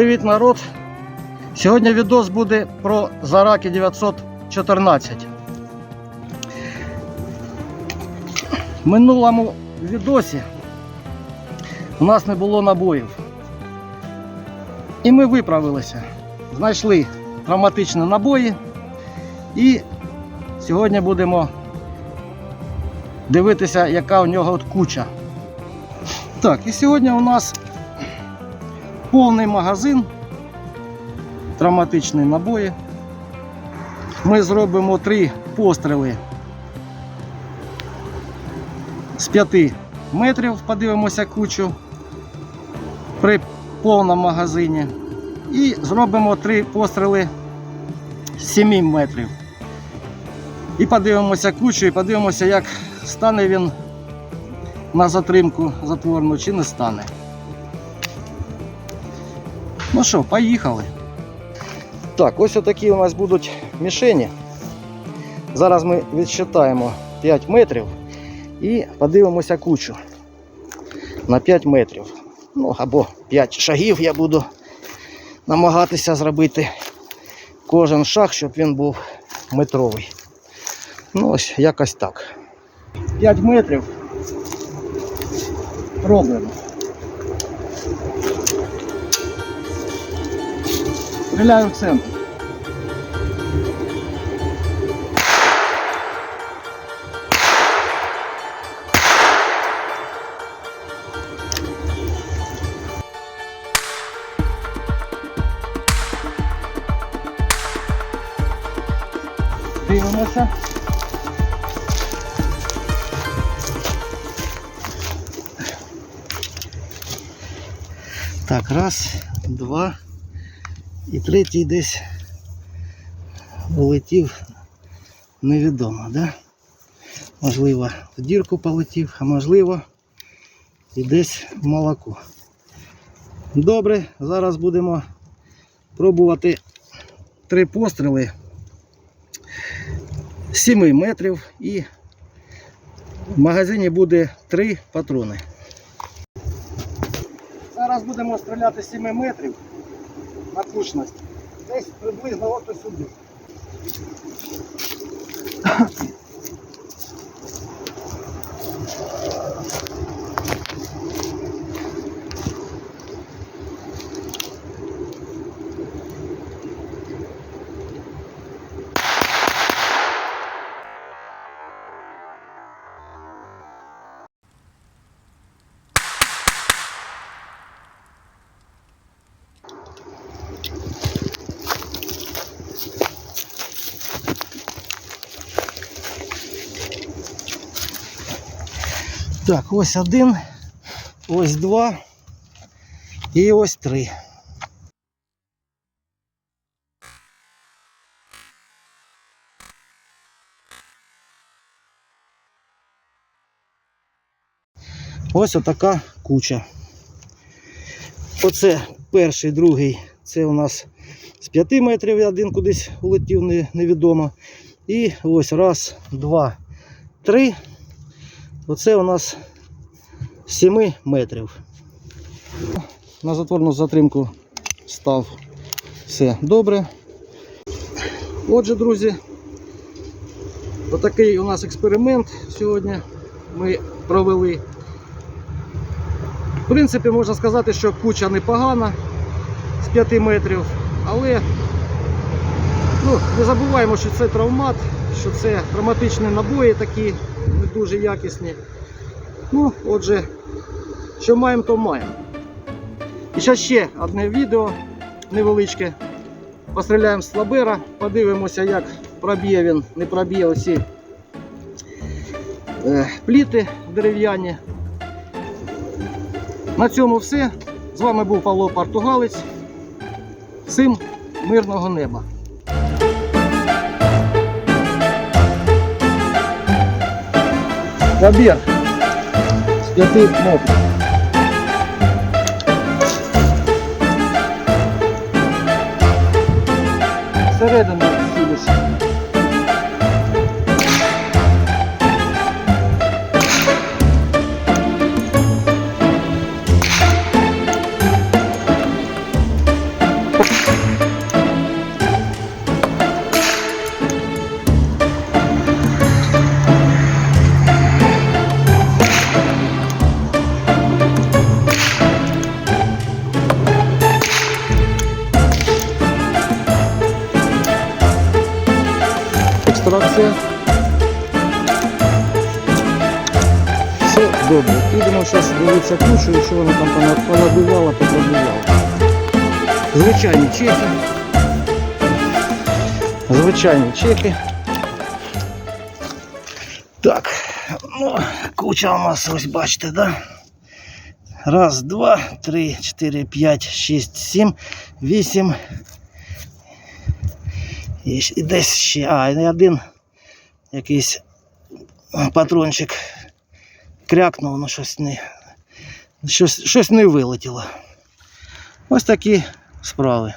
Привіт, народ! Сьогодні відос буде про Зараки 914. В минулому відосі у нас не було набоїв. І ми виправилися. Знайшли травматичні набої. І сьогодні будемо дивитися, яка у нього от куча. Так, і сьогодні у нас повний магазин, травматичні набої. Ми зробимо три постріли з 5 метрів, подивимося кучу при повному магазині. І зробимо три постріли з 7 метрів. І подивимося кучу, і подивимося, як стане він на затримку затворну чи не стане. Ну що, поїхали. Так, ось отакі у нас будуть мішені. Зараз ми відсчитаємо 5 метрів і подивимося кучу на 5 метрів. Ну, або 5 шагів я буду намагатися зробити кожен шаг, щоб він був метровий. Ну, ось якось так. 5 метрів робимо. Стріляю в центр. Дивимося. Так, раз, два. І третій десь улетів невідомо, да? Можливо, в дірку полетів, а можливо і десь в молоко. Добре, зараз будемо пробувати три постріли 7 метрів і в магазині буде три патрони. Зараз будемо стріляти 7 метрів на кучність. Десь приблизно от сюди. Так, ось один, ось два і ось три. Ось отака куча. Оце перший, другий, це у нас з 5 метрів один кудись улетів невідомо. І ось раз, два, три. Оце у нас 7 метрів. На затворну затримку став все добре. Отже, друзі, отакий у нас експеримент сьогодні ми провели. В принципі, можна сказати, що куча непогана з 5 метрів, але ну, не забуваємо, що це травмат, що це травматичні набої такі дуже якісні. Ну, отже, що маємо, то маємо. І зараз ще одне відео невеличке. Постріляємо з слабера, подивимося, як проб'є він, не проб'є оці е, пліти дерев'яні. На цьому все. З вами був Павло Португалець. Всім мирного неба. Забір 5 метрів. Всередину екстракція. Все добре. Підемо зараз дивитися кучу, і що вона там пона- понабивала, попробувала. Звичайні чеки. Звичайні чеки. Так, ну, куча у нас, ось бачите, да? Раз, два, три, чотири, п'ять, шість, сім, вісім. І десь ще. А, і один якийсь патрончик крякнув, ну щось не. Щось, щось не вилетіло. Ось такі справи.